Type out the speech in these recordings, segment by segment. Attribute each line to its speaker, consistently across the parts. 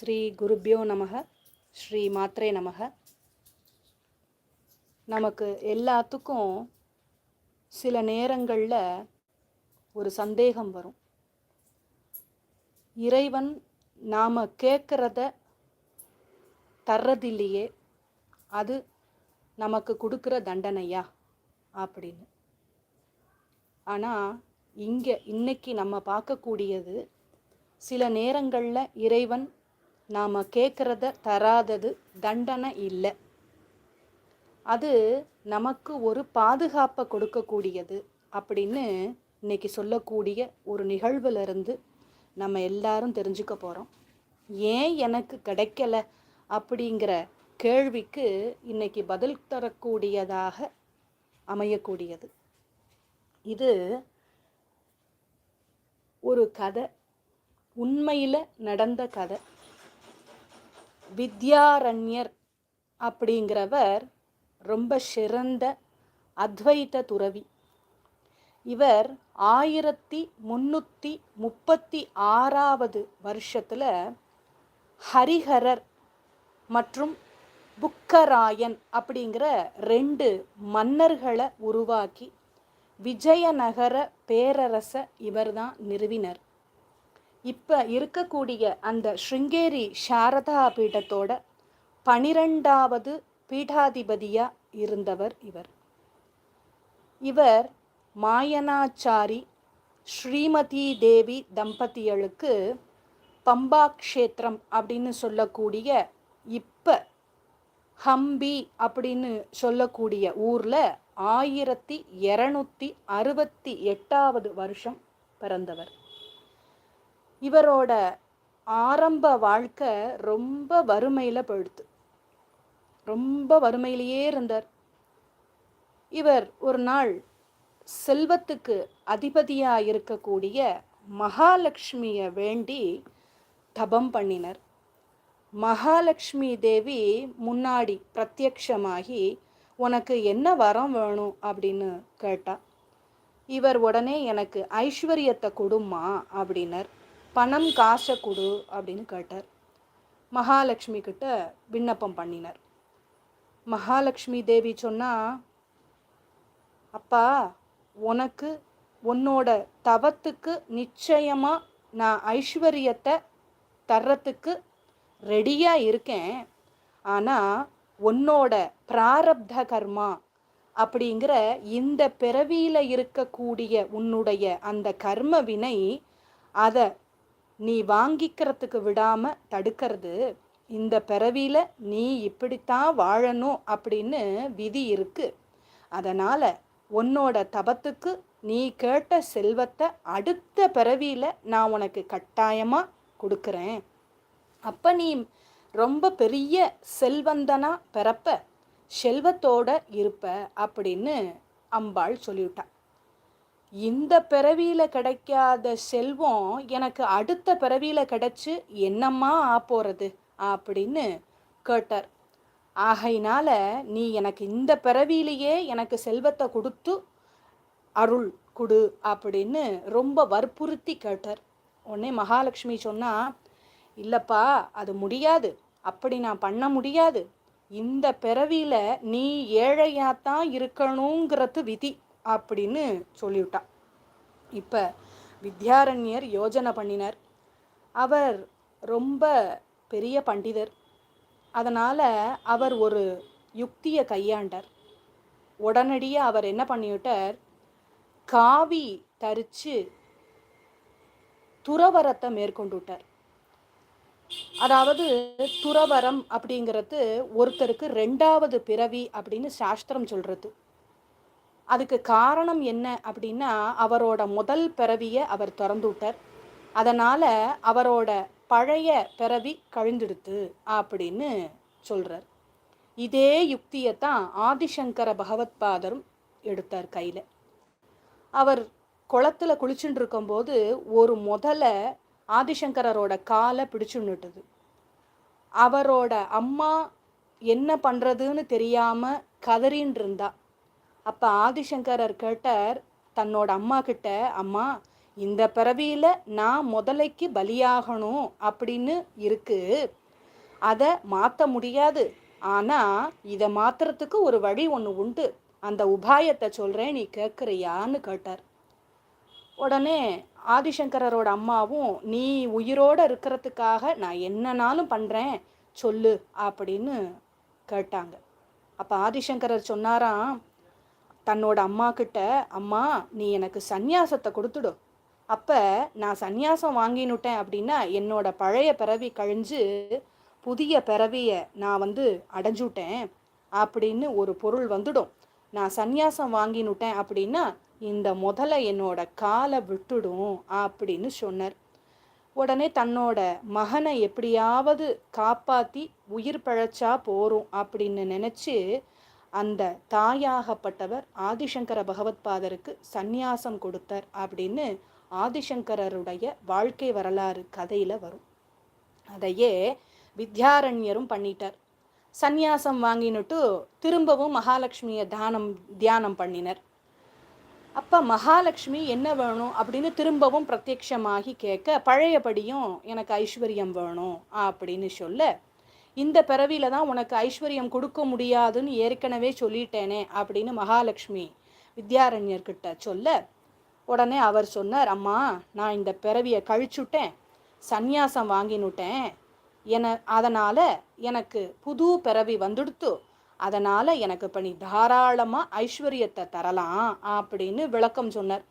Speaker 1: ஸ்ரீ குருபியோ நமக ஸ்ரீ மாத்ரே நமக. நமக்கு எல்லாத்துக்கும் சில நேரங்களில் ஒரு சந்தேகம் வரும். இறைவன் நாம் கேட்குறத தர்றதில்லையே அது நமக்கு கொடுக்குற தண்டனையா? அப்படின்னு. ஆனால் இங்கே இன்னைக்கு நம்ம பார்க்கக்கூடியது சில நேரங்களில் இறைவன் நாம் கேட்குறத தராதது தண்டனை இல்லை. அது நமக்கு ஒரு பாதுகாப்பை கொடுக்கக்கூடியது அப்படின்னு இன்னைக்கு சொல்லக்கூடிய ஒரு நிகழ்விலிருந்து நம்ம எல்லாரும் தெரிஞ்சுக்க போகிறோம் ஏன் எனக்கு கிடைக்கல அப்படிங்கிற கேள்விக்கு இன்னைக்கு பதில் தரக்கூடியதாக அமையக்கூடியது. இது ஒரு கதை. உண்மையில் நடந்த கதை. வித்யாரண்யர் அப்படிங்கிறவர் ரொம்ப சிறந்த அத்வைத துறவி. இவர் ஆயிரத்தி முன்னூற்றி முப்பத்தி ஆறாவது வருஷத்தில் ஹரிஹரர் மற்றும் புக்கராயன் அப்படிங்கிற ரெண்டு மன்னர்களை உருவாக்கி விஜயநகர பேரரசை இவர்தான் நிறுவினர். இப்போ இருக்கக்கூடிய அந்த ஸ்ருங்கேரி சாரதா பீடத்தோட பனிரெண்டாவது பீடாதிபதியாக இருந்தவர் இவர். இவர் மாயனாச்சாரி ஸ்ரீமதி தேவி தம்பதிகளுக்கு பம்பா க்ஷேத்திரம் அப்படின்னு சொல்லக்கூடிய இப்போ ஹம்பி அப்படின்னு சொல்லக்கூடிய ஊரில் ஆயிரத்தி இரநூத்தி அறுபத்தி எட்டாவது வருஷம் பிறந்தவர். இவரோட ஆரம்ப வாழ்க்கை ரொம்ப வறுமையில் போயிடுத்து. ரொம்ப வறுமையிலேயே இருந்தார். இவர் ஒரு நாள் செல்வத்துக்கு அதிபதியாக இருக்கக்கூடிய மகாலட்சுமியை வேண்டி தபம் பண்ணினர். மகாலட்சுமி தேவி முன்னாடி பிரத்யக்ஷமாகி உனக்கு என்ன வரம் வேணும்? அப்படின்னு கேட்டா. இவர் உடனே எனக்கு ஐஸ்வர்யத்தை கொடுமா அப்படின்னர். பணம் காசை கொடு அப்படின்னு கேட்டார். மகாலட்சுமி கிட்ட விண்ணப்பம் பண்ணினர். மகாலட்சுமி தேவி சொன்னா அப்பா உனக்கு உன்னோட தவத்துக்கு நிச்சயமா நான் ஐஸ்வர்யத்தை தர்றத்துக்கு ரெடியாக இருக்கேன். ஆனால் உன்னோட பிராரப்த கர்மா அப்படிங்கிற இந்த பிறவியில் இருக்கக்கூடிய உன்னுடைய அந்த கர்ம வினை அதை நீ வாங்கிக்கிறதுக்கு விடாமல் தடுக்கிறது. இந்த பிறவியில் நீ இப்படித்தான் வாழணும் அப்படின்னு விதி இருக்கு. அதனால் உன்னோட தபத்துக்கு நீ கேட்ட செல்வத்தை அடுத்த பிறவியில் நான் உனக்கு கட்டாயமாக கொடுக்குறேன். அப்போ நீ ரொம்ப பெரிய செல்வந்தனா பிறப்ப செல்வத்தோட இருப்ப அப்படின்னு அம்பாள் சொல்லிவிட்டா. இந்த பிறவியில் கிடைக்காத செல்வம் எனக்கு அடுத்த பிறவியில் கிடைச்சி என்னம்மா ஆப்போறது அப்படின்னு கேட்டார். ஆகையினால நீ எனக்கு இந்த பிறவியிலேயே எனக்கு செல்வத்தை கொடுத்து அருள் கொடு அப்படின்னு ரொம்ப வற்புறுத்தி கேட்டார். உடனே மகாலட்சுமி சொன்னா இல்லைப்பா அது முடியாது. அப்படி நான் பண்ண முடியாது. இந்த பிறவியில் நீ ஏழையாத்தான் இருக்கணுங்கிறது விதி. அப்படின்னு சொல்லிவிட்டா இப்போ வித்யாரண்யர் யோஜனை பண்ணினார். அவர் ரொம்ப பெரிய பண்டிதர். அதனால் அவர் ஒரு யுக்தியை கையாண்டார். உடனடியாக அவர் என்ன பண்ணிவிட்டார்? காவி தரித்து துறவரத்தை மேற்கொண்டு விட்டார். அதாவது துறவரம் அப்படிங்கிறது ஒருத்தருக்கு ரெண்டாவது பிறவி அப்படின்னு சாஸ்திரம் சொல்கிறது அதுக்கு காரணம் என்ன அப்படின்னா அவரோட முதல் பிறவியை அவர் திறந்து விட்டார் அதனால் அவரோட பழைய பிறவி கழிந்துடுத்து அப்படின்னு சொல்கிறார் இதே யுக்தியை தான் ஆதிசங்கர பகவத்பாதரும் எடுத்தார் கையில். அவர் குளத்தில் குளிச்சுட்டு இருக்கும்போது ஒரு முதல்ல ஆதிசங்கரரோட காலை பிடிச்சுன்னுட்டுது அவரோட அம்மா என்ன பண்ணுறதுன்னு தெரியாமல் கதறின்னு இருந்தா அப்போ ஆதிசங்கரர் கேட்டார் தன்னோட அம்மா கிட்ட அம்மா இந்த பிறவியில் நான் முதலைக்கு பலியாகணும் அப்படின்னு இருக்கு. அதை மாற்ற முடியாது. ஆனால் இதை மாற்றுறதுக்கு ஒரு வழி ஒன்று உண்டு. அந்த உபாயத்தை சொல்கிறேன் நீ கேட்குறியான்னு கேட்டார். உடனே ஆதிசங்கரரோட அம்மாவும் நீ உயிரோடு இருக்கிறதுக்காக நான் என்னனாலும் பண்ணுறேன் சொல்லு அப்படின்னு கேட்டாங்க. அப்போ ஆதிசங்கரர் சொன்னாராம் தன்னோட அம்மா கிட்ட அம்மா நீ எனக்கு சந்நியாசத்தை கொடுத்துடு. அப்போ நான் சந்நியாசம் வாங்கினுட்டேன் அப்படின்னா என்னோட பழைய பிறவி கழிஞ்சு புதிய பிறவியை நான் வந்து அடைஞ்சுட்டேன் அப்படின்னு ஒரு பொருள் வந்துடும். நான் சந்நியாசம் வாங்கினுட்டேன் அப்படின்னா இந்த முதல்ல என்னோட காலை விட்டுடும் அப்படின்னு சொன்னார். உடனே தன்னோட மகனை எப்படியாவது காப்பாற்றி உயிர் பழைச்சா போகிறோம் அப்படின்னு நினச்சி அந்த தாயாகப்பட்டவர் ஆதிசங்கர பகவத்பாதருக்கு சந்நியாசம் கொடுத்தார் அப்படின்னு ஆதிசங்கரருடைய வாழ்க்கை வரலாறு கதையில் வரும். அதையே வித்யாரண்யரும் பண்ணிட்டார். சந்நியாசம் வாங்கினுட்டு திரும்பவும் மகாலட்சுமியை தானம் தியானம் பண்ணினர். அப்போ மகாலட்சுமி என்ன வேணும் அப்படின்னு திரும்பவும் பிரத்யட்சமாகி கேட்க பழையபடியும் எனக்கு ஐஸ்வர்யம் வேணும் அப்படின்னு சொல்ல இந்த பிறவியில தான் உனக்கு ஐஸ்வர்யம் கொடுக்க முடியாதுன்னு ஏற்கனவே சொல்லிட்டேனே அப்படின்னு மகாலட்சுமி வித்யாரண்யர்கிட்ட சொல்ல உடனே அவர் சொன்னார் அம்மா நான் இந்த பிறவியை கழிச்சுட்டேன் சந்நியாசம் வாங்கினுட்டேன். என அதனால் எனக்கு புது பிறவி வந்துடுத்து அதனால் எனக்கு இப்போ நீ தாராளமாக ஐஸ்வர்யத்தை தரலாம் அப்படின்னு விளக்கம் சொன்னார்.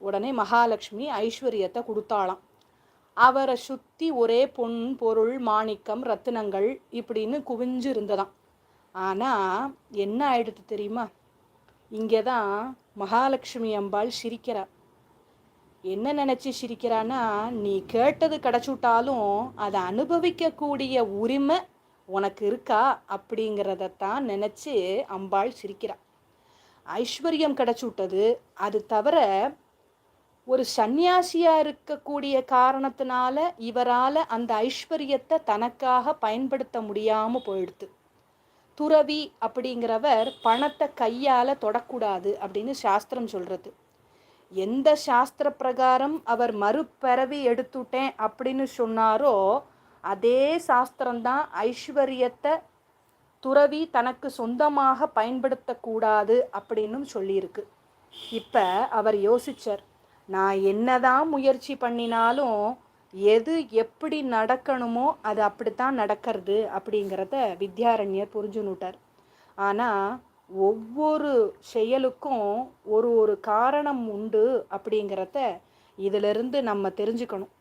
Speaker 1: உடனே மகாலட்சுமி ஐஸ்வர்யத்தை கொடுத்தாளாம். அவரை சுற்றி ஒரே பொன் பொருள் மாணிக்கம் ரத்தினங்கள் இப்படின்னு குவிஞ்சு இருந்ததாம் ஆனால் என்ன ஆயிடுது தெரியுமா? இங்கே தான் மகாலட்சுமி அம்பாள் சிரிக்கிறா என்ன நினச்சி சிரிக்கிறான்னா நீ கேட்டது கிடச்சுட்டாலும் அதை அனுபவிக்கக்கூடிய உரிமை உனக்கு இருக்கா? அப்படிங்கிறதத்தான் நினச்சி அம்பாள் சிரிக்கிறா ஐஸ்வர்யம் கிடச்சுட்டது அது தவிர ஒரு சந்நியாசியா இருக்கக்கூடிய காரணத்தினால இவரால் அந்த ஐஸ்வர்யத்தை தனக்காக பயன்படுத்த முடியாமல் போயிடுது. துறவி அப்படிங்கிறவர் பணத்தை கையால் தொடக்கூடாது அப்படின்னு சாஸ்திரம் சொல்கிறது எந்த சாஸ்திர பிரகாரம் அவர் மறுபிறவி எடுத்துட்டேன் அப்படின்னு சொன்னாரோ அதே சாஸ்திரம்தான் ஐஸ்வர்யத்தை துறவி தனக்கு சொந்தமாக பயன்படுத்தக்கூடாது அப்படின்னும் சொல்லியிருக்கு. இப்போ அவர் யோசிச்சார். நான் என்னதான் முயற்சி பண்ணினாலும் எது எப்படி நடக்கணுமோ அது அப்படித்தான் நடக்கிறது அப்படிங்கிறத வித்யாரண்யர் புரிஞ்சுனுட்டார் ஆனால் ஒவ்வொரு செயலுக்கும் ஒரு ஒரு காரணம் உண்டு அப்படிங்கிறத இதிலிருந்து நம்ம தெரிஞ்சுக்கணும்.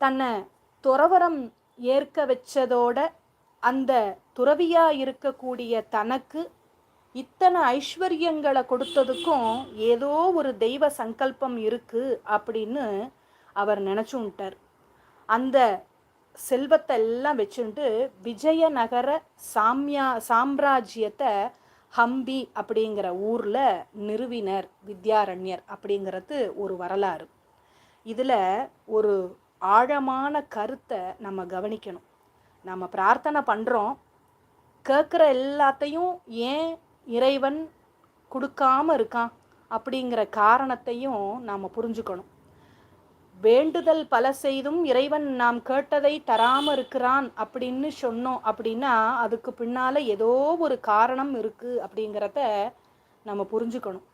Speaker 1: தன்னை துறவரம் ஏற்க வச்சதோட அந்த துறவியாக இருக்கக்கூடிய தனக்கு இத்தனை ஐஸ்வர்யங்களை கொடுத்ததுக்கும் ஏதோ ஒரு தெய்வ சங்கல்பம் இருக்கு அப்படின்னு அவர் நினச்சுட்டார் அந்த செல்வத்தை எல்லாம் வச்சுட்டு விஜயநகர சாம்யா சாம்ராஜ்யத்தை ஹம்பி அப்படிங்கிற ஊரில் நிறுவினர் வித்யாரண்யர் அப்படிங்கிறது ஒரு வரலாறு. இதில் ஒரு ஆழமான கருத்தை நம்ம கவனிக்கணும். நம்ம பிரார்த்தனை பண்ணுறோம் கேட்குற எல்லாத்தையும் ஏன் இறைவன் கொடுக்காம இருக்கான் அப்படிங்கிற காரணத்தையும் நாம் புரிஞ்சுக்கணும். வேண்டுதல் பல செய்தும் இறைவன் நாம் கேட்டதை தராம இருக்கிறான் அப்படின்னு சொன்னோம் அப்படின்னா அதுக்கு பின்னால ஏதோ ஒரு காரணம் இருக்கு அப்படிங்கிறத நம்ம புரிஞ்சுக்கணும்.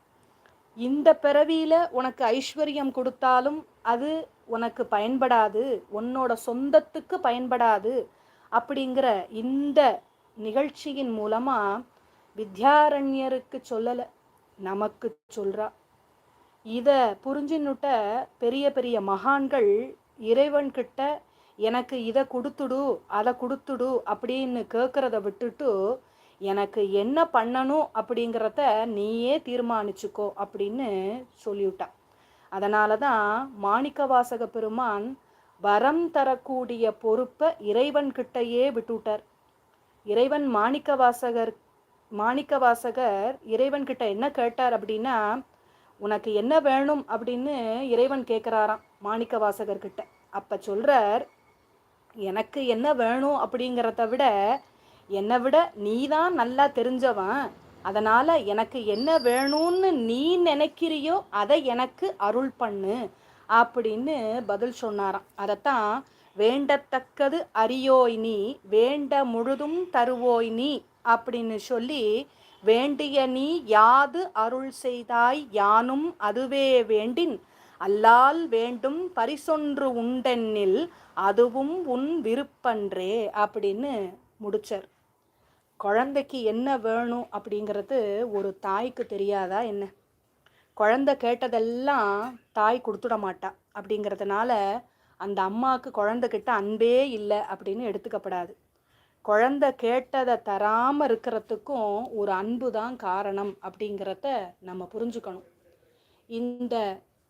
Speaker 1: இந்த பிறவியில உனக்கு ஐஸ்வர்யம் கொடுத்தாலும் அது உனக்கு பயன்படாது உன்னோட சொந்தத்துக்கு பயன்படாது அப்படிங்கிற இந்த நிகழ்ச்சியின் மூலமாக வித்யாரண்யருக்கு சொல்லலை நமக்கு சொல்றா. இதை புரிஞ்சுன்னுட்ட பெரிய பெரிய மகான்கள் இறைவன்கிட்ட எனக்கு இதை கொடுத்துடு அதை கொடுத்துடு அப்படின்னு கேட்குறத விட்டுட்டு எனக்கு என்ன பண்ணணும் அப்படிங்கிறத நீயே தீர்மானிச்சுக்கோ அப்படின்னு சொல்லிவிட்டான் அதனால தான் மாணிக்கவாசக பெருமான் வரம் தரக்கூடிய பொறுப்பை இறைவன்கிட்டயே விட்டுவிட்டார். இறைவன் மாணிக்கவாசகர் மாணிக்கவாசகர் இறைவன்கிட்ட என்ன கேட்டார் அப்படின்னா உனக்கு என்ன வேணும்? அப்படின்னு இறைவன் கேட்குறாராம் மாணிக்க வாசகர்கிட்ட அப்போ சொல்கிறார் எனக்கு என்ன வேணும்? அப்படிங்கிறத விட என்னை விட நீ தான் நல்லா தெரிஞ்சவன். அதனால் எனக்கு என்ன வேணும்னு நீ நினைக்கிறியோ அதை எனக்கு அருள் பண்ணு. அப்படின்னு பதில் சொன்னாராம். அதைத்தான் வேண்டத்தக்கது அறியோய் நீ வேண்ட முழுதும் தருவோய் நீ. அப்படின்னு சொல்லி வேண்டிய நீ யாது அருள் செய்தாய் யானும் அதுவே வேண்டின். அல்லால் வேண்டும் பரிசொன்று உண்டென்னில் அதுவும் உன் விருப்பன்றே அப்படின்னு முடிச்சார். குழந்தைக்கு என்ன வேணும் அப்படிங்கிறது ஒரு தாய்க்கு தெரியாதா என்ன? குழந்தை கேட்டதெல்லாம் தாய் கொடுத்துட மாட்டா அப்படிங்கிறதுனால அந்த அம்மாவுக்கு குழந்தைகிட்ட அன்பே இல்லை அப்படின்னு எடுத்துக்கப்படாது. குழந்தை கேட்டதை தராமல் இருக்கிறதுக்கும் ஒரு அன்பு தான் காரணம் அப்படிங்கிறத நம்ம புரிஞ்சுக்கணும். இந்த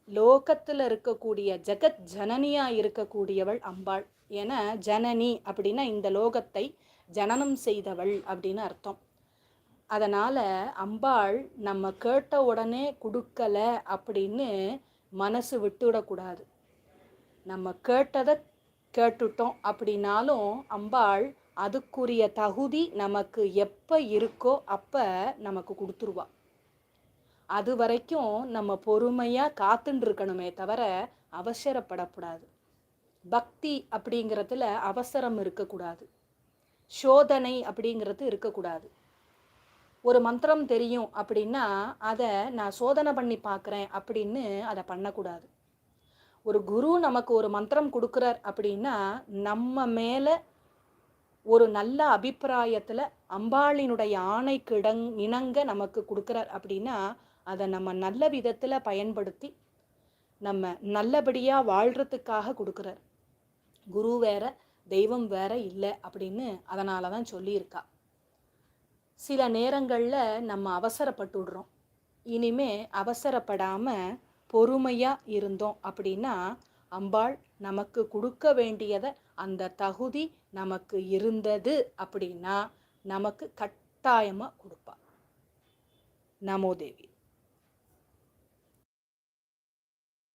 Speaker 1: லோகத்தில் இருக்கக்கூடிய ஜெகத் ஜனனியாக இருக்கக்கூடியவள் அம்பாள். என ஜனனி அப்படின்னா இந்த லோகத்தை ஜனனம் செய்தவள் அப்படின்னு அர்த்தம். அதனால் அம்பாள் நம்ம கேட்ட உடனே கொடுக்கல அப்படின்னு மனசு விட்டுவிடக்கூடாது. நம்ம கேட்டதை கேட்டுட்டோம் அப்படின்னாலும் அம்பாள் அதுக்குரிய தகுதி நமக்கு எப்போ இருக்கோ அப்போ நமக்கு கொடுத்துருவா. அது வரைக்கும் நம்ம பொறுமையாக காத்துட்டு இருக்கணுமே தவிர அவசரப்படக்கூடாது. பக்தி அப்படிங்கிறதுல அவசரம் இருக்கக்கூடாது. சோதனை அப்படிங்கிறது இருக்கக்கூடாது. ஒரு மந்திரம் தெரியும் அப்படின்னா அதை நான் சோதனை பண்ணி பார்க்குறேன் அப்படின்னு அதை பண்ணக்கூடாது. ஒரு குரு நமக்கு ஒரு மந்திரம் கொடுக்குறார் அப்படின்னா நம்ம மேலே ஒரு நல்ல அபிப்பிராயத்தில் அம்பாளினுடைய ஆணைக்கு இடங் இணங்க நமக்கு கொடுக்குறார் அப்படின்னா அதை நம்ம நல்ல விதத்தில் பயன்படுத்தி நம்ம நல்லபடியாக வாழ்கிறதுக்காக கொடுக்குறார். குரு வேற தெய்வம் வேற இல்லை அப்படின்னு அதனால தான் சொல்லியிருக்கா. சில நேரங்களில் நம்ம அவசரப்பட்டு விடுறோம் இனிமே அவசரப்படாமல் பொறுமையாக இருந்தோம் அப்படின்னா அம்பாள் நமக்கு கொடுக்க வேண்டியதை அந்த தகுதி நமக்கு இருந்தது அப்படின்னா நமக்கு கட்டாயமாக கொடுப்பா நமோ தேவி.